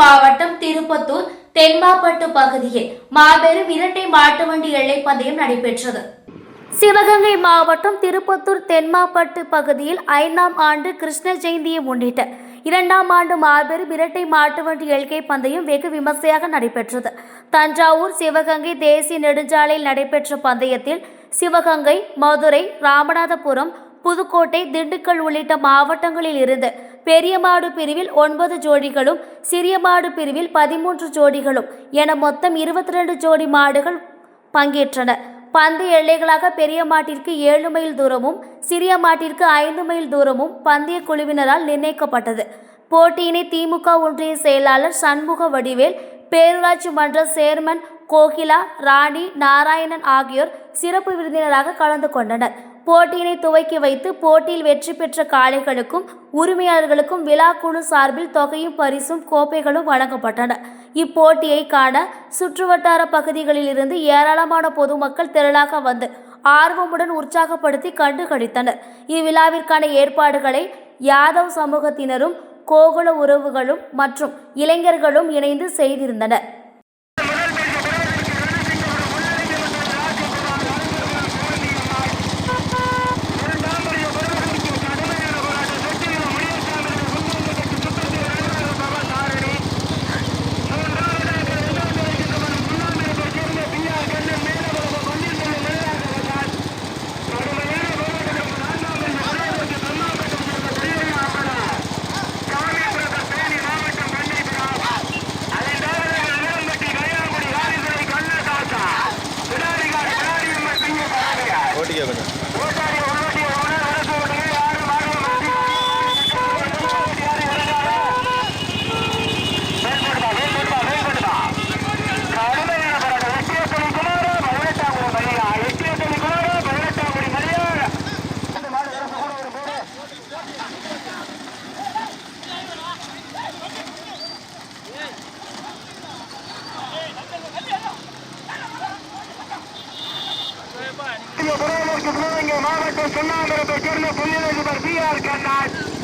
மாவட்டம் திருப்பத்தூர் தென்மாப்பட்டு பகுதியில் மாபெரும் இரட்டை மாட்டு வண்டி எல்லை பந்தயம் நடைபெற்றது. சிவகங்கை மாவட்டம் திருப்பத்தூர் தென்மாப்பட்டு பகுதியில் ஐந்தாம் ஆண்டு கிருஷ்ண ஜெயந்தியை முன்னிட்டு இரண்டாம் ஆண்டு மாபெரும் இரட்டை மாட்டு வண்டி எல்கை பந்தயம் வெகு விமர்சையாக நடைபெற்றது. தஞ்சாவூர் சிவகங்கை தேசிய நெடுஞ்சாலையில் நடைபெற்ற பந்தயத்தில் சிவகங்கை மதுரை ராமநாதபுரம் புதுக்கோட்டை திண்டுக்கல் உள்ளிட்ட மாவட்டங்களில் இருந்து பெரிய மாடு பிரிவில் ஒன்பது ஜோடிகளும் சிறிய மாடு பிரிவில் பதிமூன்று ஜோடிகளும் என மொத்தம் இருபத்தி ரெண்டு ஜோடி மாடுகள் பங்கேற்றன. பந்து எல்லைகளாக பெரிய மாட்டிற்கு ஏழு மைல் தூரமும் சிறிய மாட்டிற்கு ஐந்து மைல் தூரமும் பந்தய குழுவினரால் நிர்ணயிக்கப்பட்டது. போட்டியினை திமுக ஒன்றிய செயலாளர் சண்முக வடிவேல் பேரூராட்சி மன்ற சேர்மன் கோகிலா ராணி நாராயணன் ஆகியோர் சிறப்பு விருந்தினராக கலந்து கொண்டனர். போட்டியினை துவக்கி வைத்து போட்டியில் வெற்றி பெற்ற காளைகளுக்கும் உரிமையாளர்களுக்கும் விழா குழு சார்பில் தொகையும் பரிசும் கோப்பைகளும் வழங்கப்பட்டன. இப்போட்டியை காண சுற்றுவட்டார பகுதிகளிலிருந்து ஏராளமான பொதுமக்கள் திரளாக வந்து ஆர்வமுடன் உற்சாகப்படுத்தி கண்டு கழித்தனர் இவ்விழாவிற்கான ஏற்பாடுகளை யாதவ் சமூகத்தினரும் கோகுல உறவுகளும் மற்றும் இளைஞர்களும் இணைந்து செய்திருந்தனர். ஓட்டிக்க கொஞ்சம். último tramo que su porque no pudieron al canal.